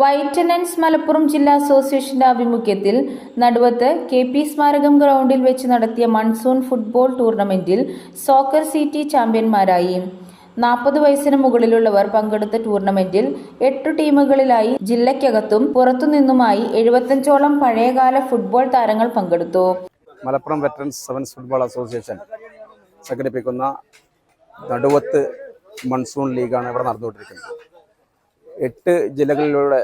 വൈറ്റനൻസ് മലപ്പുറം ജില്ലാ അസോസിയേഷന്റെ ആഭിമുഖ്യത്തിൽ നടുവത്ത് കെ പി സ്മാരകം ഗ്രൗണ്ടിൽ വെച്ച് നടത്തിയ മൺസൂൺ ഫുട്ബോൾ ടൂർണമെന്റിൽ സോക്കർ സിറ്റി ചാമ്പ്യന്മാരായി. നാൽപ്പത് വയസ്സിന് മുകളിലുള്ളവർ പങ്കെടുത്ത ടൂർണമെന്റിൽ എട്ട് ടീമുകളിലായി ജില്ലയ്ക്കകത്തും പുറത്തുനിന്നുമായി എഴുപത്തഞ്ചോളം പഴയകാല ഫുട്ബോൾ താരങ്ങൾ പങ്കെടുത്തു. Malappuram veterans sevens football association സംഘടിപ്പിക്കുന്ന നടുവത്ത് മൺസൂൺ ലീഗാണ് ഇവിടെ നടന്നുകൊണ്ടിരിക്കുന്നത്. എട്ട് ജില്ലകളിലൂടെ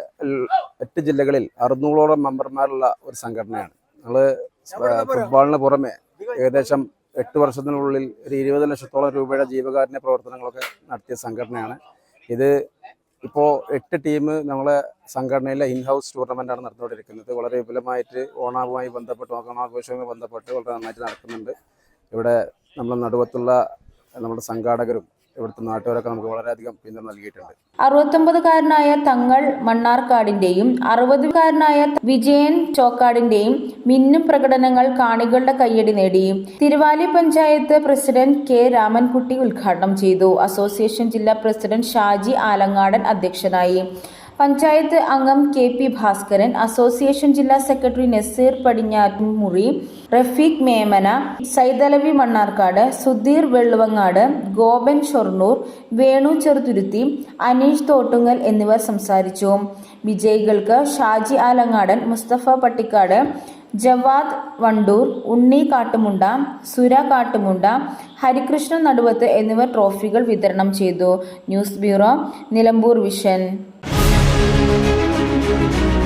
എട്ട് ജില്ലകളിൽ അറുന്നൂറോളം മെമ്പർമാരുള്ള ഒരു സംഘടനയാണ്. നമ്മൾ ഫുട്ബോളിന് പുറമെ ഏകദേശം എട്ട് വർഷത്തിനുള്ളിൽ ഒരു ഇരുപത് ലക്ഷത്തോളം രൂപയുടെ ജീവകാരുണ്യ പ്രവർത്തനങ്ങളൊക്കെ നടത്തിയ സംഘടനയാണ്. ഇത് ഇപ്പോൾ എട്ട് ടീം നമ്മളെ സംഘടനയിലെ ഇൻ ഹൗസ് ടൂർണമെന്റാണ് നടന്നുകൊണ്ടിരിക്കുന്നത്. വളരെ വിപുലമായിട്ട് ഓണാവുമായി ബന്ധപ്പെട്ട് ഓണാഘോഷവുമായി ബന്ധപ്പെട്ട് വളരെ നന്നായിട്ട് നടക്കുന്നുണ്ട്. ഇവിടെ നമ്മുടെ നടുവത്തുള്ള നമ്മുടെ സംഘാടകരും ഇവിടുത്തെ നാട്ടുകാരൊക്കെ നമുക്ക് വളരെയധികം പിന്തുണ നൽകിയിട്ടുണ്ട്. അറുപത്തൊമ്പതുകാരനായ തങ്ങൾ മണ്ണാർക്കാടിന്റെയും അറുപതുകാരനായ വിജയൻ ചോക്കാടിന്റെയും മിന്നും പ്രകടനങ്ങൾ കാണികളുടെ കയ്യടി നേടി. തിരുവാലി പഞ്ചായത്ത് പ്രസിഡന്റ് കെ രാമൻകുട്ടി ഉദ്ഘാടനം ചെയ്തു. അസോസിയേഷൻ ജില്ലാ പ്രസിഡന്റ് ഷാജി ആലങ്ങാടൻ അധ്യക്ഷനായി. പഞ്ചായത്ത് അംഗം കെ പി ഭാസ്കരൻ അസോസിയേഷൻ ജില്ലാ സെക്രട്ടറി നസീർ പടിഞ്ഞാറ്റുമുറി റഫീഖ് മേമന സൈതലവി മണ്ണാർക്കാട് സുധീർ വെള്ളുവങ്ങാട് ഗോപൻ ഷൊർണൂർ വേണു ചെറുതുരുത്തി അനീഷ് തോട്ടുങ്ങൽ എന്നിവർ സംസാരിച്ചു. വിജയികൾക്ക് ഷാജി ആലങ്ങാടൻ മുസ്തഫ പട്ടിക്കാട് ജവാദ് വണ്ടൂർ ഉണ്ണി കാട്ടുമുണ്ട സുര കാട്ടുമുണ്ട ഹരികൃഷ്ണ നടുവത്ത് എന്നിവർ ട്രോഫികൾ വിതരണം ചെയ്തു. News bureau Nilambur vision. Música